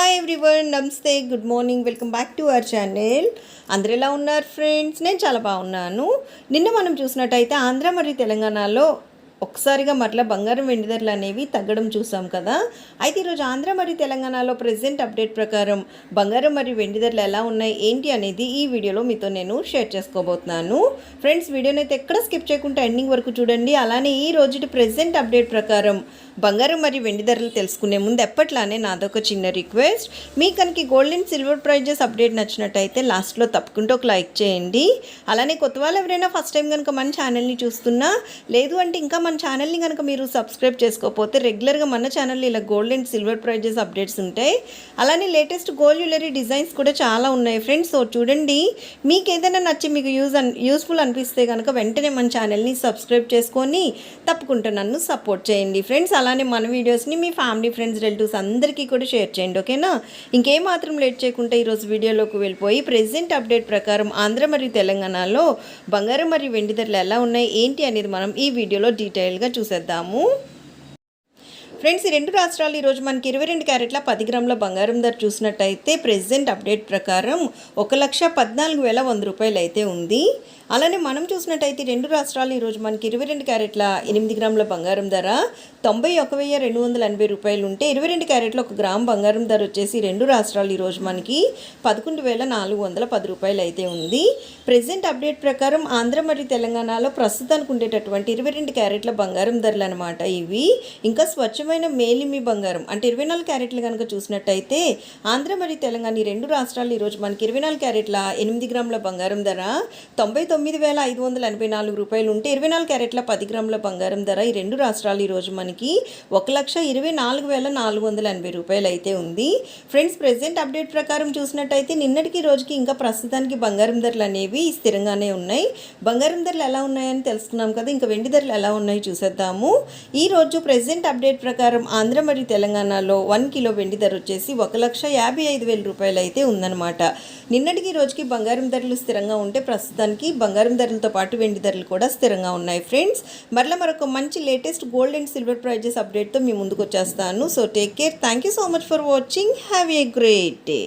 Hi everyone నమస్తే good morning welcome back to our channel అందరు ఎలా ఉన్నారు ఫ్రెండ్స్ నేను చాలా బాగున్నాను. నిన్న మనం చూసినట్టయితే ఆంధ్ర మరియు తెలంగాణలో ఒక్కసారిగా మరలా బంగారం వెండి ధరలు అనేవి తగ్గడం చూసాం కదా. అయితే ఈరోజు ఆంధ్ర మరియు తెలంగాణలో ప్రజెంట్ అప్డేట్ ప్రకారం బంగారం మరియు వెండి ధరలు ఎలా ఉన్నాయి ఏంటి అనేది ఈ వీడియోలో మీతో నేను షేర్ చేసుకోబోతున్నాను. ఫ్రెండ్స్ వీడియోని అయితే ఎక్కడ స్కిప్ చేయకుండా ఎండింగ్ వరకు చూడండి. అలానే ఈ రోజుటి ప్రెసెంట్ అప్డేట్ ప్రకారం బంగారం మరియు వెండి ధరలు తెలుసుకునే ముందు ఎప్పట్లానే నాదొక చిన్న రిక్వెస్ట్. మీకు కనుక gold and silver prices update నచ్చినట్టయితే లాస్ట్లో తప్పకుండా ఒక లైక్ చేయండి. అలానే కొత్త వాళ్ళు ఎవరైనా ఫస్ట్ టైం కనుక మన ఛానల్ని చూస్తున్నా లేదు అంటే ఇంకా మన ఛానల్ని కనుక మీరు సబ్స్క్రైబ్ చేసుకోకపోతే రెగ్యులర్గా మన ఛానల్లో ఇలా gold and silver prices updates ఉంటాయి. అలానే లేటెస్ట్ గోల్డ్ జ్యువెలరీ డిజైన్స్ కూడా చాలా ఉన్నాయి ఫ్రెండ్స్ సో చూడండి. మీకు ఏదైనా నచ్చి మీకు యూజ్ యూస్ఫుల్ అనిపిస్తే కనుక వెంటనే మన ఛానల్ని సబ్స్క్రైబ్ చేసుకొని తప్పకుండా నన్ను సపోర్ట్ చేయండి ఫ్రెండ్స్ అలా అలానే మన వీడియోస్ని మీ ఫ్యామిలీ ఫ్రెండ్స్ రిలేటివ్స్ అందరికీ కూడా షేర్ చేయండి ఓకేనా? ఇంకేం మాత్రం లేట్ చేయకుండా ఈరోజు వీడియోలోకి వెళ్ళిపోయి ప్రెసెంట్ అప్డేట్ ప్రకారం ఆంధ్ర మరియు తెలంగాణలో బంగారం మరియు వెండి ధరలు ఎలా ఉన్నాయి ఏంటి అనేది మనం ఈ వీడియోలో డీటెయిల్గా చూసేద్దాము. ఫ్రెండ్స్ ఈ రెండు రాష్ట్రాలు ఈరోజు మనకి ఇరవై రెండు క్యారెట్ల పది గ్రాముల బంగారం ధర చూసినట్టయితే ప్రెసెంట్ అప్డేట్ ప్రకారం ఒక లక్ష పద్నాలుగు వేల వంద రూపాయలు అయితే ఉంది. అలానే మనం చూసినట్టయితే రెండు రాష్ట్రాలు ఈరోజు మనకి ఇరవై రెండు క్యారెట్ల ఎనిమిది గ్రాముల బంగారం ధర తొంభై ఒక వెయ్యి రెండు వందల ఎనభై రూపాయలు ఉంటే ఇరవై రెండు క్యారెట్ల ఒక గ్రామ్ బంగారం ధర వచ్చేసి రెండు రాష్ట్రాలు ఈరోజు మనకి పదకొండు వేల నాలుగు వందల పది రూపాయలు అయితే ఉంది. ప్రెసెంట్ అప్డేట్ ప్రకారం ఆంధ్ర మరియు తెలంగాణలో ప్రస్తుతానికి ఉండేటటువంటి ఇరవై రెండు క్యారెట్ల బంగారం ధరలు అనమాట ఇవి. ఇంకా స్వచ్ఛమైన మేలిమి బంగారం అంటే ఇరవై నాలుగు క్యారెట్లు కనుక చూసినట్టయితే ఆంధ్ర మరియు తెలంగాణ ఈ రెండు రాష్ట్రాలు ఈరోజు మనకి ఇరవై నాలుగు క్యారెట్ల ఎనిమిది గ్రాముల బంగారం ధర తొంభై తొమ్మిది వేల ఐదు వందల ఎనభై నాలుగు రూపాయలు ఉంటే ఇరవై నాలుగు క్యారెట్ల పది గ్రాముల బంగారం ధర ఈ రెండు రాష్ట్రాలు ఈరోజు మనకి ఒక లక్ష ఇరవై నాలుగు వేల నాలుగు వందల ఎనభై రూపాయలు అయితే ఉంది. ఫ్రెండ్స్ ప్రెసెంట్ అప్డేట్ ప్రకారం చూసినట్టయితే నిన్నటికి రోజుకి ఇంకా ప్రస్తుతానికి బంగారం ధరలు అనేవి స్థిరంగానే ఉన్నాయి. బంగారం ధరలు ఎలా ఉన్నాయని తెలుసుకున్నాం కదా ఇంకా వెండి ధరలు ఎలా ఉన్నాయి చూసేద్దాము. ఈ రోజు ప్రెసెంట్ అప్డేట్ ప్రకారం ఆంధ్ర మరియు తెలంగాణలో వన్ కిలో వెండి ధర వచ్చేసి ఒక లక్ష యాభై ఐదు వేల రూపాయలు అయితే ఉందన్నమాట. నిన్నటికి రోజుకి బంగారం ధరలు స్థిరంగా ఉంటే ప్రస్తుతానికి బంగారం ధరలతో పాటు వెండి ధరలు కూడా స్థిరంగా ఉన్నాయి ఫ్రెండ్స్ మరలా మరొక మంచి latest gold and silver prices అప్డేట్తో మీ ముందుకు వచ్చేస్తాను. So take care thank you so much for watching have a great day